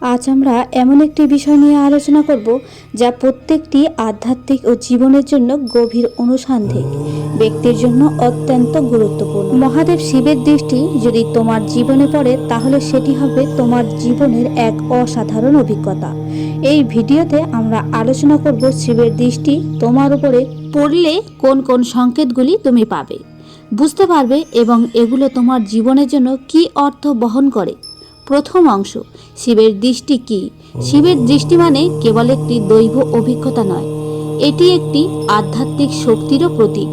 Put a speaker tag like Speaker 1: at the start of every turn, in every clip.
Speaker 1: আজ আমরা এমন একটি বিষয় নিয়ে আলোচনা করব যা প্রত্যেকটি আধ্যাত্মিক ও জীবনের জন্য গভীর অনুসন্ধিক। ব্যক্তির জন্য অত্যন্ত গুরুত্বপূর্ণ। মহাদেব শিবের দৃষ্টি যদি তোমার জীবনে পড়ে, তাহলে সেটি হবে তোমার জীবনের এক অসাধারণ অভিজ্ঞতা। এই ভিডিওতে আমরা আলোচনা করব শিবের দৃষ্টি তোমার উপরে পড়লে কোন কোন সংকেতগুলি তুমি পাবে। বুঝতে পারবে এবং এগুলো তোমার জীবনের জন্য কি অর্থ বহন করে। প্রথম অংশ। শিবের দৃষ্টি কি? শিবের দৃষ্টি মানে কেবল একটি দৈব অভিজ্ঞতা নয়, এটি একটি আধ্যাত্মিক শক্তিরও প্রতীক।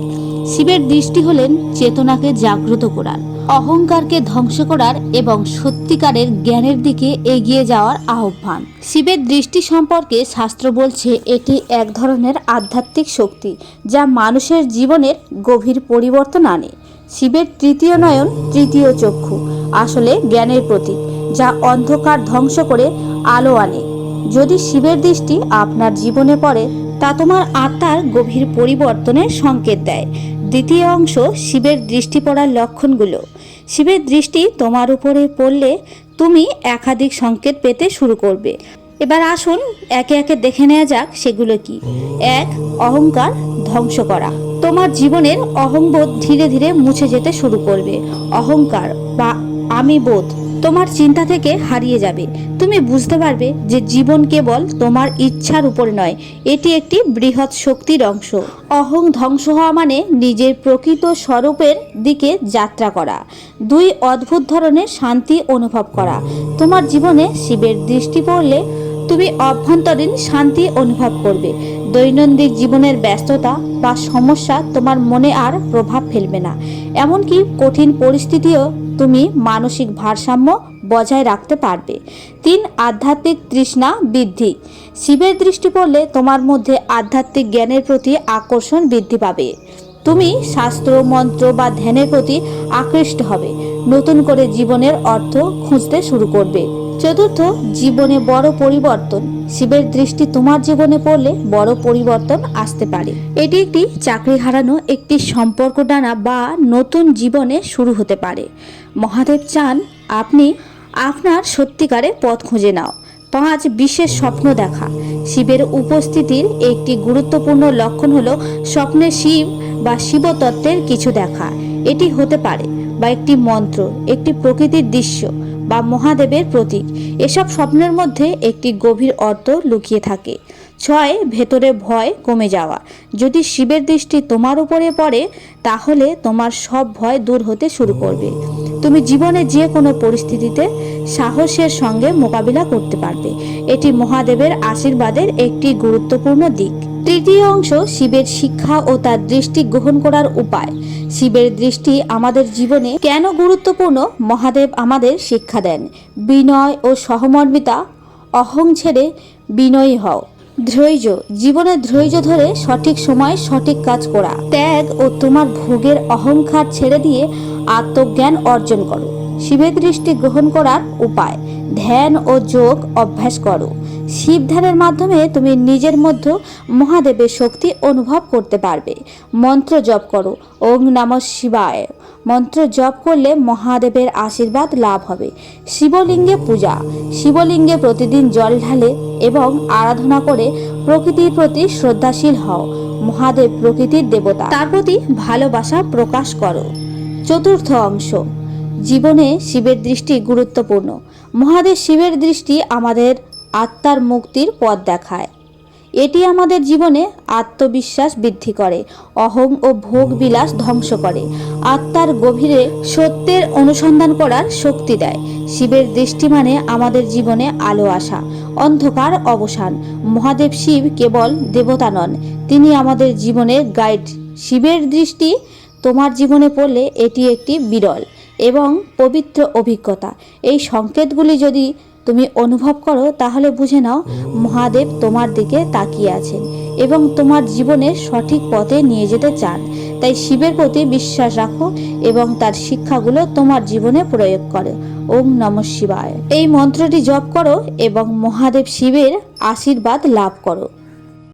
Speaker 1: শিবের দৃষ্টি হলেন চেতনাকে জাগ্রত করার, অহংকারকে ধ্বংস করার এবং সত্যিকারের জ্ঞানের দিকে এগিয়ে যাওয়ার আহ্বান। শিবের দৃষ্টি সম্পর্কে শাস্ত্র বলছে, এটি এক ধরনের আধ্যাত্মিক শক্তি যা মানুষের জীবনের গভীর পরিবর্তন আনে। শিবের তৃতীয় নয়ন, তৃতীয় চক্ষু, আসলে জ্ঞানের প্রতীক। যা অন্ধকার ধ্বংস করে আলো আনে। যদি শিবের দৃষ্টি আপনার জীবনে পড়ে, তা তোমার আত্মার গভীর পরিবর্তনের সংকেত দেয়। দ্বিতীয় অংশ, শিবের দৃষ্টি পড়ার লক্ষণগুলো। শিবের দৃষ্টি তোমার উপরে পড়লে তুমি একাধিক সংকেত পেতে শুরু করবে। এবার আসুন, একে একে দেখে নেওয়া যাক সেগুলো কি। এক, অহংকার ধ্বংস করা। তোমার জীবনের অহংবোধ ধীরে ধীরে মুছে যেতে শুরু করবে। অহংকার বা আমি বোধ তোমার চিন্তা থেকে হারিয়ে যাবে। তুমি বুঝতে পারবে যে জীবন কেবল তোমার ইচ্ছার উপর নয়, এটি একটি বৃহৎ শক্তির অংশ। অহং ধ্বংস হওয়া মানে নিজের প্রকৃত স্বরূপের দিকে যাত্রা করা, দুই অদ্ভুত ধরনের শান্তি অনুভব করা। তোমার জীবনে শিবের দৃষ্টি পড়লে তুমি অভ্যন্তরীণ শান্তি অনুভব করবে। দৈনন্দিন জীবনের ব্যস্ততা বা সমস্যা তোমার মনে আর প্রভাব ফেলবে না। এমনকি কঠিন পরিস্থিতিও তুমি মানসিক ভারসাম্য বজায় রাখতে পারবে। তিন, আধ্যাত্মিক তৃষ্ণা বৃদ্ধি। শিবের দৃষ্টি পড়লে তোমার মধ্যে আধ্যাত্মিক জ্ঞানের প্রতি আকর্ষণ বৃদ্ধি পাবে। তুমি শাস্ত্র, মন্ত্র বা ধ্যানের প্রতি আকৃষ্ট হবে। নতুন করে জীবনের অর্থ খুঁজতে শুরু করবে। চতুর্থ, জীবনে বড় পরিবর্তন। শিবের দৃষ্টি তোমার জীবনে পড়লে বড় পরিবর্তন আসতে পারে। এটি একটি চাকরি হারানো, একটি সম্পর্ক ডানা বা নতুন জীবনে শুরু হতে পারে। মহাদেব চান আপনি আপনার সত্যিকারে পথ খুঁজে নাও। পাঁচ, বিশেষ স্বপ্ন দেখা। শিবের উপস্থিতির একটি গুরুত্বপূর্ণ লক্ষণ হলো স্বপ্নে শিব বা শিবতত্ত্বের কিছু দেখা। এটি হতে পারে বা একটি মন্ত্র, একটি প্রকৃতির দৃশ্য বা মহাদেবের প্রতীক। এসব স্বপ্নের মধ্যে একটি গভীর অর্থ লুকিয়ে থাকে। ছয়, ভেতরে ভয় কমে যাওয়া। যদি শিবের দৃষ্টি তোমার উপরে পড়ে, তাহলে তোমার সব ভয় দূর হতে শুরু করবে। তুমি জীবনে যে কোনো পরিস্থিতিতে সাহসের সঙ্গে মোকাবিলা করতে পারবে। এটি মহাদেবের আশীর্বাদের একটি গুরুত্বপূর্ণ দিক। তৃতীয় অংশ, শিবের শিক্ষা ও তার দৃষ্টি গ্রহণ করার উপায়। শিবের দৃষ্টি আমাদের জীবনে কেন গুরুত্বপূর্ণ? মহাদেব আমাদের শিক্ষা দেন। বিনয় ও সহমর্মিতা অহং ছেড়ে বিনয়ী হও। ধৈর্য, জীবনে ধৈর্য ধরে সঠিক সময় সঠিক কাজ করা। ত্যাগ ও তোমার ভোগের অহংকার ছেড়ে দিয়ে আত্মজ্ঞান অর্জন করো। শিবের দৃষ্টি গ্রহণ করার উপায়। ধ্যান ও যোগ অভ্যাস করো। শিব ধ্যানের মাধ্যমে তুমি নিজের মধ্যে মহাদেবের শক্তি অনুভব করতে পারবে। মন্ত্র জপ করো। ওং নম শিবায়। মন্ত্র জপ করলে মহাদেবের আশীর্বাদ লাভ হবে। শিবলিঙ্গে পূজা। শিবলিঙ্গে প্রতিদিন জল ঢালে এবং আরাধনা করে প্রকৃতির প্রতি শ্রদ্ধাশীল হও। মহাদেব প্রকৃতির দেবতা। তার প্রতি ভালোবাসা প্রকাশ করো। চতুর্থ অংশ। জীবনে শিবের দৃষ্টি গুরুত্বপূর্ণ। মহাদেব শিবের দৃষ্টি আমাদের আত্মার মুক্তির পথ দেখায়। এটি আমাদের জীবনে আত্মবিশ্বাস বৃদ্ধি করে, অহং ও ভোগ বিলাস ধ্বংস করে। আত্মার গভীরে সত্যের অনুসন্ধান করার শক্তি দেয়। শিবের দৃষ্টি মানে আমাদের জীবনে আলো আসা, অন্ধকার অবসান। মহাদেব শিব কেবল দেবতা নন, তিনি আমাদের জীবনের গাইড শিবের দৃষ্টি তোমার জীবনে পড়লে এটি একটি বিরল এবং পবিত্র অভিজ্ঞতা। এই সংকেতগুলি যদি তুমি অনুভব করো, তাহলে বুঝে নাও, মহাদেব তোমার দিকে তাকিয়ে আছেন এবং তোমার জীবনের সঠিক পথে নিয়ে যেতে চান। তাই শিবের প্রতি বিশ্বাস রাখো এবং তার শিক্ষাগুলো তোমার জীবনে প্রয়োগ করো। ওম নম শিবায়। এই মন্ত্রটি জপ করো এবং মহাদেব শিবের আশীর্বাদ লাভ করো।